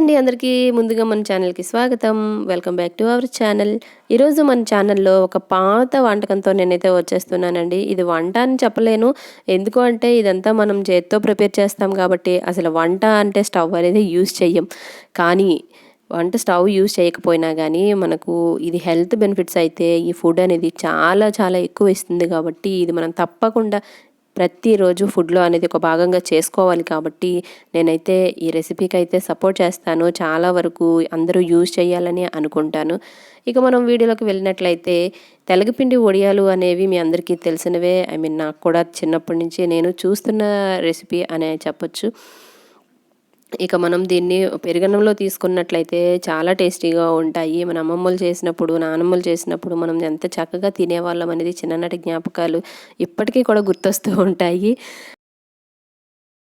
అండి అందరికీ ముందుగా మన ఛానల్కి స్వాగతం. Welcome back to our channel. ఈరోజు మన ఛానల్లో ఒక పాత వంటకంతో నేనైతే వచ్చేస్తున్నానండి. ఇది వంట అని చెప్పలేను. ఎందుకు అంటే ఇదంతా మనం చేత్తో ప్రిపేర్ చేస్తాం కాబట్టి అసలు వంట అంటే స్టవ్ అనేది యూజ్ చెయ్యం. కానీ వంట స్టవ్ యూజ్ చేయకపోయినా కానీ మనకు ఇది హెల్త్ బెనిఫిట్స్ అయితే ఈ ఫుడ్ అనేది చాలా చాలా ఎక్కువ ఇస్తుంది కాబట్టి ఇది మనం తప్పకుండా ప్రతిరోజు ఫుడ్లో అనేది ఒక భాగంగా చేసుకోవాలి కాబట్టి నేనైతే ఈ రెసిపీకి అయితే సపోర్ట్ చేస్తాను. చాలా వరకు అందరూ యూజ్ చేయాలని అనుకుంటాను. ఇక మనం వీడియోలోకి వెళ్ళినట్లయితే తెలగపిండి ఒడియాలు అనేవి మీ అందరికీ తెలిసినవే. ఐ మీన్ నాకు కూడా చిన్నప్పటి నుంచి నేను చూస్తున్న రెసిపీ అనే చెప్పొచ్చు. ఇక మనం దీన్ని పెరుగన్నంలో తీసుకున్నట్లయితే చాలా టేస్టీగా ఉంటాయి. మన అమ్మమ్మలు చేసినప్పుడు నానమ్మలు చేసినప్పుడు మనం ఎంత చక్కగా తినేవాళ్ళం అనేది చిన్ననాటి జ్ఞాపకాలు ఇప్పటికీ కూడా గుర్తొస్తూ ఉంటాయి.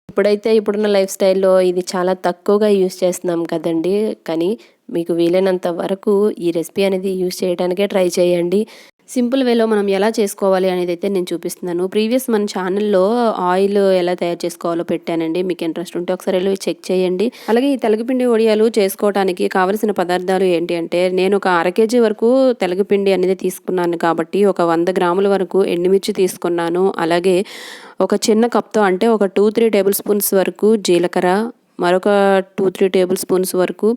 ఇప్పుడైతే ఇప్పుడున్న లైఫ్ స్టైల్లో ఇది చాలా తక్కువగా యూస్ చేస్తున్నాం కదండి. కానీ మీకు వీలైనంత వరకు ఈ రెసిపీ అనేది యూస్ చేయడానికే ట్రై చేయండి. సింపుల్ వేలో మనం ఎలా చేసుకోవాలి అనేది అయితే నేను చూపిస్తున్నాను. ప్రీవియస్ మన ఛానల్లో ఆయిల్ ఎలా తయారు చేసుకోవాలో పెట్టానండి. మీకు ఇంట్రెస్ట్ ఉంటే ఒకసారి వెళ్ళి చెక్ చేయండి. అలాగే ఈ తెలగపిండి వడియాలు చేసుకోవడానికి కావలసిన పదార్థాలు ఏంటి అంటే నేను ఒక అర కేజీ వరకు తెలగపిండి అనేది తీసుకున్నాను కాబట్టి ఒక వంద గ్రాముల వరకు ఎండుమిర్చి తీసుకున్నాను. అలాగే ఒక చిన్న కప్తో అంటే ఒక టూ త్రీ టేబుల్ స్పూన్స్ వరకు జీలకర్ర మరొక టూ త్రీ టేబుల్ స్పూన్స్ వరకు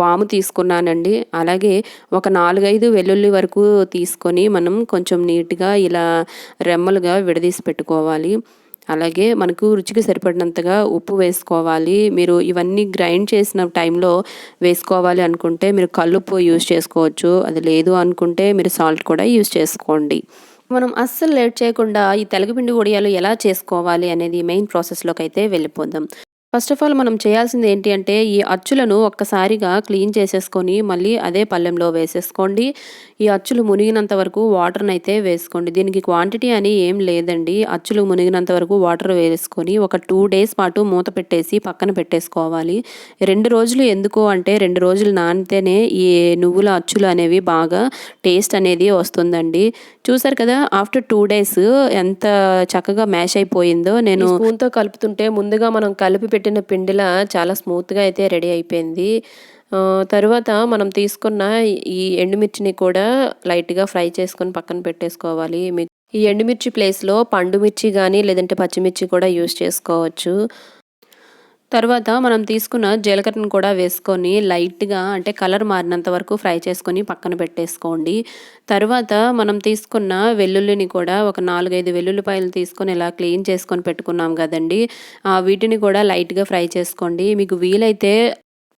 వాము తీసుకున్నానండి. అలాగే ఒక నాలుగైదు వెల్లుల్లి వరకు తీసుకొని మనం కొంచెం నీట్గా ఇలా రెమ్మలుగా విడదీసి పెట్టుకోవాలి. అలాగే మనకు రుచికి సరిపడినంతగా ఉప్పు వేసుకోవాలి. మీరు ఇవన్నీ గ్రైండ్ చేసిన టైంలో వేసుకోవాలి అనుకుంటే మీరు కల్లుప్పు యూజ్ చేసుకోవచ్చు. అది లేదు అనుకుంటే మీరు సాల్ట్ కూడా యూజ్ చేసుకోండి. మనం అస్సలు లేట్ చేయకుండా ఈ తెలగపిండి వడియాలు ఎలా చేసుకోవాలి అనేది మెయిన్ ప్రాసెస్లోకి అయితే వెళ్ళిపోదాం. ఫస్ట్ ఆఫ్ ఆల్ మనం చేయాల్సింది ఏంటి అంటే ఈ అచ్చులను ఒక్కసారిగా క్లీన్ చేసేసుకొని మళ్ళీ అదే పళ్ళెంలో వేసేసుకోండి. ఈ అచ్చులు మునిగినంత వరకు వాటర్ని అయితే వేసుకోండి. దీనికి క్వాంటిటీ అని ఏం లేదండి. అచ్చులు మునిగినంత వరకు వాటర్ వేసుకొని ఒక టూ డేస్ పాటు మూత పెట్టేసి పక్కన పెట్టేసుకోవాలి. రెండు రోజులు ఎందుకు అంటే రెండు రోజులు నానితేనే ఈ నువ్వుల అచ్చులు అనేవి బాగా టేస్ట్ అనేది వస్తుందండి. చూసారు కదా ఆఫ్టర్ టూ డేస్ ఎంత చక్కగా మ్యాష్ అయిపోయిందో. నేను స్పూన్తో కలుపుతుంటే ముందుగా మనం కలిపి పెట్టిన పిండిలా చాలా స్మూత్గా అయితే రెడీ అయిపోయింది. తరువాత మనం తీసుకున్న ఈ ఎండుమిర్చిని కూడా లైట్గా ఫ్రై చేసుకొని పక్కన పెట్టేసుకోవాలి. ఈ ఎండుమిర్చి ప్లేస్లో పండు మిర్చి కానీ లేదంటే పచ్చిమిర్చి కూడా యూస్ చేసుకోవచ్చు. తర్వాత మనం తీసుకున్న జీలకర్రను కూడా వేసుకొని లైట్గా అంటే కలర్ మారినంత వరకు ఫ్రై చేసుకొని పక్కన పెట్టేసుకోండి. తర్వాత మనం తీసుకున్న వెల్లుల్లిని కూడా ఒక నాలుగైదు వెల్లుల్లిపాయలు తీసుకొని ఇలా క్లీన్ చేసుకొని పెట్టుకున్నాం కదండి. వీటిని కూడా లైట్గా ఫ్రై చేసుకోండి. మీకు వీలైతే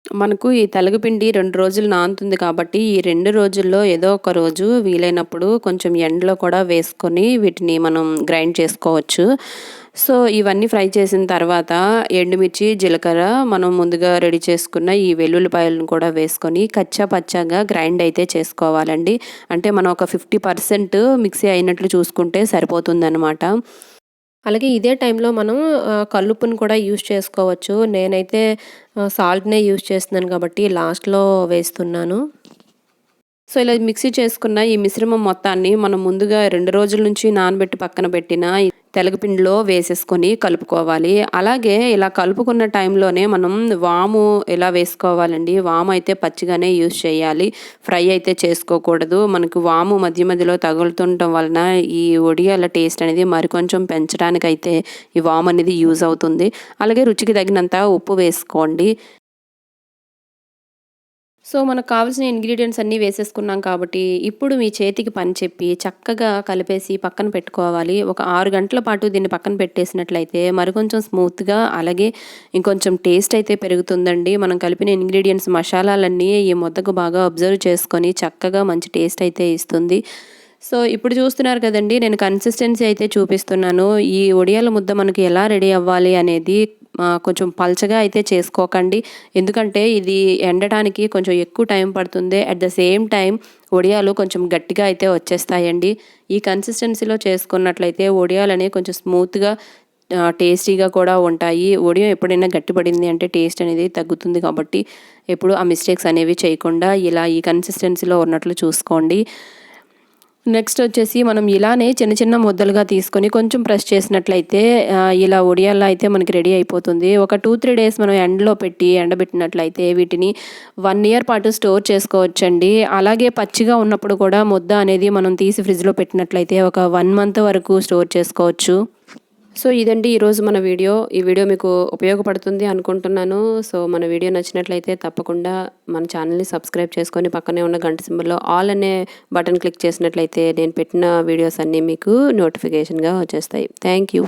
మనకు ఈ తెలగపిండి రెండు రోజులు నానుతుంది కాబట్టి ఈ రెండు రోజుల్లో ఏదో ఒక రోజు వీలైనప్పుడు కొంచెం ఎండలో కూడా వేసుకొని వీటిని మనం గ్రైండ్ చేసుకోవచ్చు. సో ఇవన్నీ ఫ్రై చేసిన తర్వాత ఎండుమిర్చి జీలకర్ర మనం ముందుగా రెడీ చేసుకున్న ఈ వెల్లుల్లిపాయలను కూడా వేసుకొని కచ్చా పచ్చాగా గ్రైండ్ అయితే చేసుకోవాలండి. అంటే మనం ఒక ఫిఫ్టీ పర్సెంట్ మిక్సీ అయినట్లు చూసుకుంటే సరిపోతుందన్నమాట. అలాగే ఇదే టైంలో మనం కల్లుప్పును కూడా యూజ్ చేసుకోవచ్చు. నేనైతే సాల్ట్నే యూజ్ చేస్తున్నాను కాబట్టి లాస్ట్లో వేస్తున్నాను. సో ఇలా మిక్సీ చేసుకున్న ఈ మిశ్రమం మొత్తాన్ని మనం ముందుగా రెండు రోజుల నుంచి నానబెట్టి పక్కన పెట్టిన తెలగపిండిలో వేసేసుకొని కలుపుకోవాలి. అలాగే ఇలా కలుపుకున్న టైంలోనే మనం వాము ఎలా వేసుకోవాలండి? వాము అయితే పచ్చిగానే యూజ్ చేయాలి. ఫ్రై అయితే చేసుకోకూడదు. మనకు వాము మధ్య మధ్యలో తగులుతుండటం వలన ఈ ఒడియాల టేస్ట్ అనేది మరికొంచెం పెంచడానికి అయితే ఈ వాము అనేది యూజ్ అవుతుంది. అలాగే రుచికి తగినంత ఉప్పు వేసుకోండి. సో మనకు కావాల్సిన ఇంగ్రీడియంట్స్ అన్నీ వేసేసుకున్నాం కాబట్టి ఇప్పుడు మీ చేతికి పని చెప్పి చక్కగా కలిపేసి పక్కన పెట్టుకోవాలి. ఒక ఆరు గంటల పాటు దీన్ని పక్కన పెట్టేసినట్లయితే మరికొంచెం స్మూత్గా అలాగే ఇంకొంచెం టేస్ట్ అయితే పెరుగుతుందండి. మనం కలిపిన ఇంగ్రీడియంట్స్ మసాలాలన్నీ ఈ ముద్దకు బాగా అబ్జర్వ్ చేసుకొని చక్కగా మంచి టేస్ట్ అయితే ఇస్తుంది. సో ఇప్పుడు చూస్తున్నారు కదండి నేను కన్సిస్టెన్సీ అయితే చూపిస్తున్నాను. ఈ ఒడియాల ముద్ద మనకి ఎలా రెడీ అవ్వాలి అనేది కొంచెం పల్చగా అయితే చేసుకోకండి. ఎందుకంటే ఇది ఎండటానికి కొంచెం ఎక్కువ టైం పడుతుంది. అట్ ద సేమ్ టైం ఒడియాలు కొంచెం గట్టిగా అయితే వచ్చేస్తాయండి. ఈ కన్సిస్టెన్సీలో చేసుకున్నట్లయితే ఒడియాలని కొంచెం స్మూత్గా టేస్టీగా కూడా ఉంటాయి. ఒడియం ఎప్పుడైనా గట్టిపడింది అంటే టేస్ట్ అనేది తగ్గుతుంది కాబట్టి ఎప్పుడు ఆ మిస్టేక్స్ అనేవి చేయకుండా ఇలా ఈ కన్సిస్టెన్సీలో ఉన్నట్లు చూసుకోండి. నెక్స్ట్ వచ్చేసి మనం ఇలానే చిన్న చిన్న ముద్దలుగా తీసుకొని కొంచెం ప్రెస్ చేసినట్లయితే ఇలా ఒడియాల్లో అయితే మనకి రెడీ అయిపోతుంది. ఒక టూ త్రీ డేస్ మనం ఎండలో పెట్టి ఎండబెట్టినట్లయితే వీటిని వన్ ఇయర్ పాటు స్టోర్ చేసుకోవచ్చండి. అలాగే పచ్చిగా ఉన్నప్పుడు కూడా ముద్ద అనేది మనం తీసి ఫ్రిడ్జ్లో పెట్టినట్లయితే ఒక వన్ మంత్ వరకు స్టోర్ చేసుకోవచ్చు. సో ఇదండి ఈరోజు మన వీడియో. ఈ వీడియో మీకు ఉపయోగపడుతుంది అనుకుంటున్నాను. సో మన వీడియో నచ్చినట్లయితే తప్పకుండా మన ఛానల్ని సబ్స్క్రైబ్ చేసుకొని పక్కనే ఉన్న గంట సింబల్లో ఆల్ అనే బటన్ క్లిక్ చేసినట్లయితే నేను పెట్టిన వీడియోస్ అన్నీ మీకు నోటిఫికేషన్గా వచ్చేస్తాయి. Thank you.